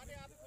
आने आते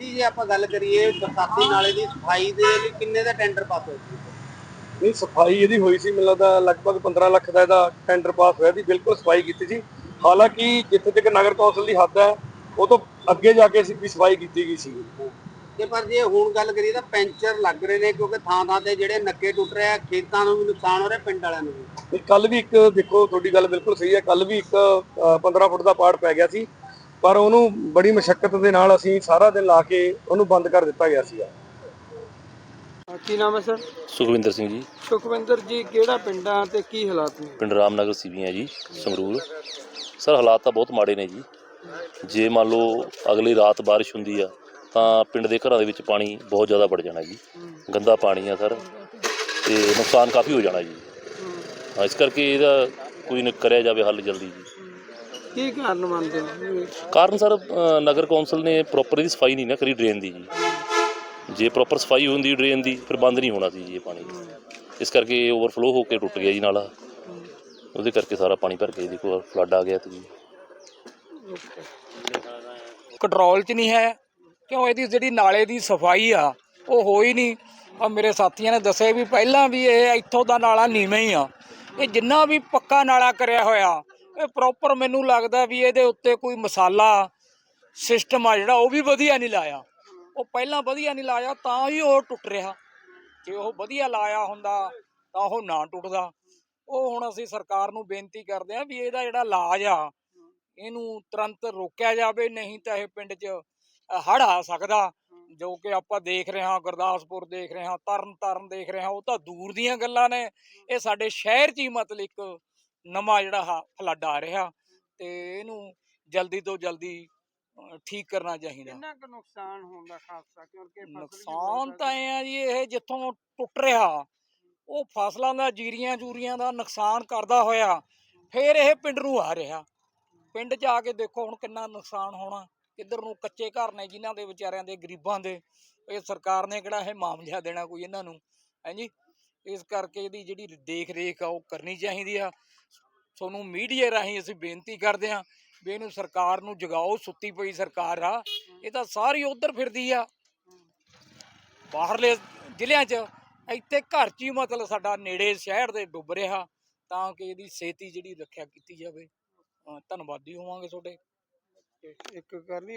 ਹਾਂਜੀ ਜੇ ਆਪਾਂ ਗੱਲ ਕਰੀਏ ਬਰਸਾਤੀ ਨਾਲੇ ਦੀ ਸਫ਼ਾਈ ਦੇ ਲਈ ਕਿੰਨੇ ਦਾ ਟੈਂਡਰ ਪਾਸ ਹੋਇਆ ਸੀ? ਨਹੀਂ ਸਫ਼ਾਈ ਇਹਦੀ ਹੋਈ ਸੀ ਮੈਨੂੰ ਲੱਗਦਾ ਲਗਭਗ 15 ਲੱਖ ਦਾ ਇਹਦਾ ਟੈਂਡਰ ਪਾਸ ਹੋਇਆ ਸੀ ਬਿਲਕੁਲ ਸਫ਼ਾਈ ਕੀਤੀ ਸੀ। ਹਾਲਾਂਕਿ ਜਿੱਥੇ ਤੱਕ ਨਗਰ ਕੌਂਸਲ ਦੀ ਹੱਦ ਹੈ ਉਹ ਤੋਂ ਅੱਗੇ ਜਾ ਕੇ ਵੀ ਸਫ਼ਾਈ ਕੀਤੀ ਗਈ ਸੀ। ਤੇ ਪਰ ਜੇ ਹੁਣ ਗੱਲ ਕਰੀਏ ਤਾਂ ਪੈਂਚਰ ਲੱਗ ਰਹੇ ਨੇ ਕਿਉਂਕਿ ਥਾਂ ਥਾਂ ਤੇ ਜਿਹੜੇ ਨੱਕੇ ਟੁੱਟ ਰਹੇ ਆ ਖੇਤਾਂ ਨੂੰ ਵੀ ਨੁਕਸਾਨ ਹੋ ਰਿਹਾ ਪਿੰਡ ਵਾਲਿਆਂ ਨੂੰ ਵੀ। ਕੱਲ ਵੀ ਇੱਕ ਦੇਖੋ ਤੁਹਾਡੀ ਗੱਲ ਬਿਲਕੁਲ ਸਹੀ ਹੈ ਕੱਲ ਵੀ ਇੱਕ ਅ, 15 ਫੁੱਟ ਦਾ ਪਾੜ ਪੈ ਗਿਆ ਸੀ। ਪਰ ਉਹਨੂੰ ਬੜੀ ਮੁਸ਼ਕਲ ਦੇ ਨਾਲ ਅਸੀਂ ਸਾਰਾ ਦਿਨ ਲਾ ਕੇ ਉਹਨੂੰ ਬੰਦ ਕਰ ਦਿੱਤਾ ਗਿਆ ਸੀ ਕੀ ਨਾਮ ਹੈ ਸਰ? ਸੁਖਵਿੰਦਰ ਸਿੰਘ ਜੀ। ਸੁਖਵਿੰਦਰ ਜੀ ਕਿਹੜਾ ਪਿੰਡ ਆ ਤੇ ਕੀ ਹਾਲਾਤ ਨੇ? ਪਿੰਡ ਰਾਮਨਗਰ ਸੀਵੀਆਂ ਜੀ ਸੰਗਰੂਰ। ਸਰ ਹਾਲਾਤ ਤਾਂ ਬਹੁਤ ਮਾੜੇ ਨੇ ਜੀ। ਜੇ ਮੰਨ ਲਓ ਅਗਲੀ ਰਾਤ ਬਾਰਿਸ਼ ਹੁੰਦੀ ਆ ਤਾਂ ਪਿੰਡ ਦੇ ਘਰਾਂ ਦੇ ਵਿੱਚ ਪਾਣੀ ਬਹੁਤ ਜ਼ਿਆਦਾ ਵੜ ਜਾਣਾ ਜੀ। ਗੰਦਾ ਪਾਣੀ ਆ ਸਰ। ਤੇ ਨੁਕਸਾਨ ਕਾਫੀ ਹੋ ਜਾਣਾ ਜੀ। ਹਾਂ, ਇਸ ਕਰਕੇ ਇਹਦਾ ਕੋਈ ਨਾ ਕਰਿਆ ਜਾਵੇ ਹੱਲ ਜਲਦੀ ਜੀ। ਕੀ ਕਾਰਨ ਮੰਨਦੇ ਹੋ? ਕਾਰਨ ਸਰ ਅ, ਨਗਰ ਕੌਂਸਲ ਨੇ ਪ੍ਰੋਪਰ ਇਹਦੀ ਸਫ਼ਾਈ ਨਹੀਂ ਨਾ ਕਰੀ ਡਰੇਨ ਦੀ ਜੀ। ਜੇ ਪ੍ਰੋਪਰ ਸਫ਼ਾਈ ਹੁੰਦੀ ਡਰੇਨ ਦੀ ਫਿਰ ਬੰਦ ਨਹੀਂ ਹੋਣਾ ਸੀ ਜੀ ਇਹ ਪਾਣੀ। ਇਸ ਕਰਕੇ ਓਵਰਫਲੋ ਹੋ ਕੇ ਟੁੱਟ ਗਿਆ ਜੀ ਨਾਲਾ। ਉਹਦੇ ਕਰਕੇ ਸਾਰਾ ਪਾਣੀ ਭਰ ਕੇ ਦੇਖੋ ਫਲੱਡ ਆ ਗਿਆ ਤੇ ਜੀ। ਕੰਟਰੋਲ 'ਚ ਨਹੀਂ ਹੈ ਕਿਉਂ ਇਹਦੀ ਜਿਹੜੀ ਨਾਲੇ ਦੀ ਸਫ਼ਾਈ ਆ ਉਹ ਹੋਈ ਨਹੀਂ। ਆ ਮੇਰੇ ਸਾਥੀਆਂ ਨੇ ਦੱਸਿਆ ਵੀ ਪਹਿਲਾਂ ਵੀ ਇਹ ਇੱਥੋਂ ਦਾ ਨਾਲਾ ਨੀਵੇਂ ਹੀ ਆ। ਇਹ ਜਿੰਨਾ ਵੀ ਪੱਕਾ ਨਾਲਾ ਕਰਿਆ ਹੋਇਆ ਇਹ ਪ੍ਰੋਪਰ ਮੈਨੂੰ ਲੱਗਦਾ ਵੀ ਇਹਦੇ ਉੱਤੇ ਕੋਈ ਮਸਾਲਾ ਸਿਸਟਮ ਆ ਜਿਹੜਾ, ਉਹ ਵੀ ਵਧੀਆ ਨਹੀਂ ਲਾਇਆ। ਉਹ ਪਹਿਲਾਂ ਵਧੀਆ ਨਹੀਂ ਲਾਇਆ, ਤਾਂ ਹੀ ਉਹ ਟੁੱਟ ਰਿਹਾ। ਜੇ ਉਹ ਵਧੀਆ ਲਾਇਆ ਹੁੰਦਾ, ਤਾਂ ਉਹ ਨਾ ਟੁੱਟਦਾ। ਉਹ ਹੁਣ ਅਸੀਂ ਸਰਕਾਰ ਨੂੰ ਬੇਨਤੀ ਕਰਦੇ ਹਾਂ ਵੀ ਇਹਦਾ ਜਿਹੜਾ ਇਲਾਜ ਆ, ਇਹਨੂੰ ਤੁਰੰਤ ਰੋਕਿਆ ਜਾਵੇ, ਨਹੀਂ ਤਾਂ ਇਹ ਪਿੰਡ 'ਚ ਹੜ ਆ ਸਕਦਾ। ਜੋ ਕਿ ਆਪਾਂ ਦੇਖ ਰਹੇ ਹਾਂ, ਗੁਰਦਾਸਪੁਰ ਦੇਖ ਰਹੇ ਹਾਂ ਤਰਨ ਤਾਰਨ ਦੇਖ ਰਹੇ ਹਾਂ, ਉਹ ਤਾਂ ਦੂਰ ਦੀਆਂ ਗੱਲਾਂ ਨੇ। ਇਹ ਸਾਡੇ ਸ਼ਹਿਰ 'ਚ ਹੀ ਮਤਲਬ ਇੱਕ ਨਵਾਂ ਜਿਹੜਾ ਫਲੱਡ ਆ ਰਿਹਾ ਤੇ ਇਹਨੂੰ ਜਲਦੀ ਤੋਂ ਜਲਦੀ ਠੀਕ ਕਰਨਾ ਚਾਹੀਦਾ। ਕਿੰਨਾ ਕੁ ਨੁਕਸਾਨ ਹੋਣ ਦਾ ਖਾਸਾ ਕਿਉਂਕਿ ਨੁਕਸਾਨ ਤਾਂ ਇਹ ਆ ਜੀ ਇਹ ਜਿੱਥੋਂ ਟੁੱਟ ਰਿਹਾ ਉਹ ਫਸਲਾਂ ਦਾ ਜੀਰੀਆਂ ਜੂਰੀਆਂ ਦਾ ਨੁਕਸਾਨ ਕਰਦਾ ਹੋਇਆ ਫਿਰ ਇਹ ਪਿੰਡ ਨੂੰ ਆ ਰਿਹਾ। ਪਿੰਡ 'ਚ ਆ ਕੇ ਦੇਖੋ ਹੁਣ ਕਿੰਨਾ ਨੁਕਸਾਨ ਹੋਣਾ। ਕਿੱਧਰ ਨੂੰ ਕੱਚੇ ਘਰ ਨੇ ਜਿਨ੍ਹਾਂ ਦੇ ਵਿਚਾਰਿਆਂ ਦੇ ਗਰੀਬਾਂ ਦੇ। ਇਹ ਸਰਕਾਰ ਨੇ ਕਿਹੜਾ ਇਹ ਮਾਮਲਾ ਦੇਣਾ ਕੋਈ ਇਹਨਾਂ ਨੂੰ ਹਾਂਜੀ ਇਸ ਕਰਕੇ ਇਹਦੀ ਜਿਹੜੀ ਦੇਖ ਰੇਖ ਆ ਉਹ ਕਰਨੀ ਚਾਹੀਦੀ ਆ। ਤੁਹਾਨੂੰ ਮੀਡੀਆ ਰਾਹੀਂ ਅਸੀਂ ਬੇਨਤੀ ਕਰਦੇ ਹਾਂ ਵੀ ਇਹਨੂੰ ਸਰਕਾਰ ਨੂੰ ਜਗਾਓ, ਸੁੱਤੀ ਪਈ ਸਰਕਾਰ ਆ। ਇਹ ਤਾਂ ਸਾਰੀ ਉਧਰ ਫਿਰਦੀ ਆ। ਬਾਹਰਲੇ ਜ਼ਿਲ੍ਹਿਆਂ 'ਚ ਇੱਥੇ ਘਰ 'ਚ ਹੀ ਮਤਲਬ ਸਾਡਾ ਨੇੜੇ ਸ਼ਹਿਰ ਦੇ ਡੁੱਬ ਰਿਹਾ, ਤਾਂ ਕਿ ਇਹਦੀ ਛੇਤੀ ਜਿਹੜੀ ਰੱਖਿਆ ਕੀਤੀ ਜਾਵੇ। ਧੰਨਵਾਦੀ ਹੋਵਾਂਗੇ ਤੁਹਾਡੇ। ਇੱਕ ਕਰਨੀ